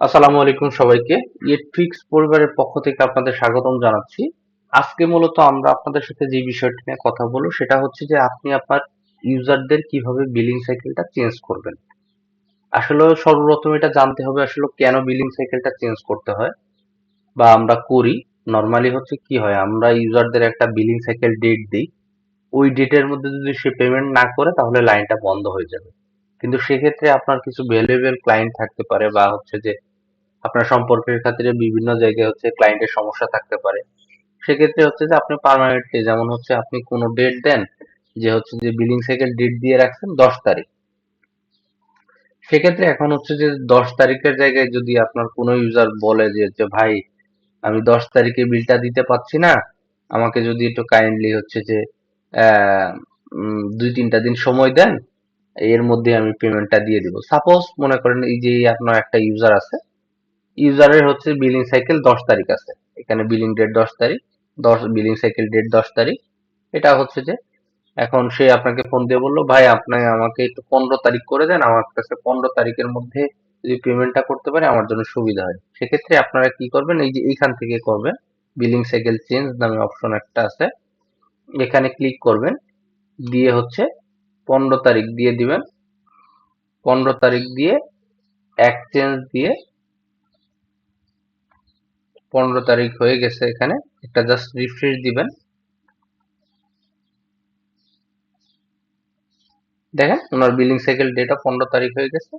আসসালামু আলাইকুম সবাইকে। ইয়েটফিক্স পরিবারের পক্ষ থেকে আপনাদের স্বাগতম জানাচ্ছি। আজকে মূলত আমরা আপনাদের সাথে যে বিষয়টি নিয়ে কথা বলব, সেটা হচ্ছে যে আপনি আপনার ইউজারদের কীভাবে বিলিং সাইকেলটা চেঞ্জ করবেন। আসলে সর্বপ্রথম এটা জানতে হবে, আসলে কেন বিলিং সাইকেলটা চেঞ্জ করতে হয় বা আমরা করি। নর্মালি হচ্ছে কি হয়, আমরা ইউজারদের একটা বিলিং সাইকেল ডেট দিই। ওই ডেটের মধ্যে যদি সে পেমেন্ট না করে, তাহলে লাইনটা বন্ধ হয়ে যাবে। কিন্তু সেক্ষেত্রে আপনার কিছু ভ্যালুয়েবল ক্লায়েন্ট থাকতে পারে বা হচ্ছে যে আপনার সম্পর্কের খাতিরে বিভিন্ন জায়গায় হচ্ছে ক্লায়েন্টের সমস্যা থাকতে পারে। সেক্ষেত্রে হচ্ছে যে আপনি পার্মানেন্টলি যেমন হচ্ছে আপনি কোনো ডেট দেন যে হচ্ছে যে বিলিং সাইকেল ডেট দিয়ে রাখছেন দশ তারিখ। সেক্ষেত্রে এখন হচ্ছে যে দশ তারিখের জায়গায় যদি আপনার কোনো ইউজার বলে যে যে ভাই, আমি দশ তারিখে বিলটা দিতে পারছি না, আমাকে যদি একটু কাইন্ডলি হচ্ছে যে দুই তিনটা দিন সময় দেন, এর মধ্যে আমি পেমেন্টটা দিয়ে দিব। সাপোজ মনে করেন এই যে আপনার একটা ইউজার আছে ইউজারের হচ্ছে বিলিং সাইকেল দশ তারিখ আছে। এখানে বিলিং ডেট দশ তারিখ, দশ বিলিং সাইকেল ডেট দশ তারিখ। এটা হচ্ছে যে এখন সে আপনাকে ফোন দিয়ে বলল, ভাই, আপনি আমাকে একটু পনেরো তারিখ করে দেন। আমার কাছে পনেরো তারিখের মধ্যে যদি পেমেন্টটা করতে পারে, আমার জন্য সুবিধা হয়। সেক্ষেত্রে আপনারা কি করবেন? এই যে এইখান থেকে করবেন। বিলিং সাইকেল চেঞ্জ নামে অপশন একটা আছে। এখানে ক্লিক করবেন। দিয়ে হচ্ছে পনেরো তারিখ দিয়ে দিবেন। পনেরো তারিখ দিয়ে এক্সচেঞ্জ দিয়ে পনেরো তারিখ হয়ে গেছে এখানে। একটা জাস্ট রিফ্রেশ দিবেন। দেখেন, ওনার বিলিং সাইকেল ডেটটা পনেরো তারিখ হয়ে গেছে।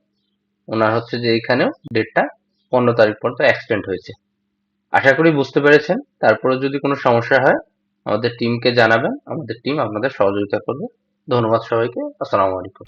ওনার হচ্ছে যে এইখানেও ডেটটা পনেরো তারিখ পর্যন্ত এক্সটেন্ড হয়েছে। আশা করি বুঝতে পেরেছেন। তারপরে যদি কোনো সমস্যা হয়, আমাদের টিমকে জানাবেন। আমাদের টিম আপনাদের সহযোগিতা করবে। ধন্যবাদ সবাইকে। আসসালামু আলাইকুম।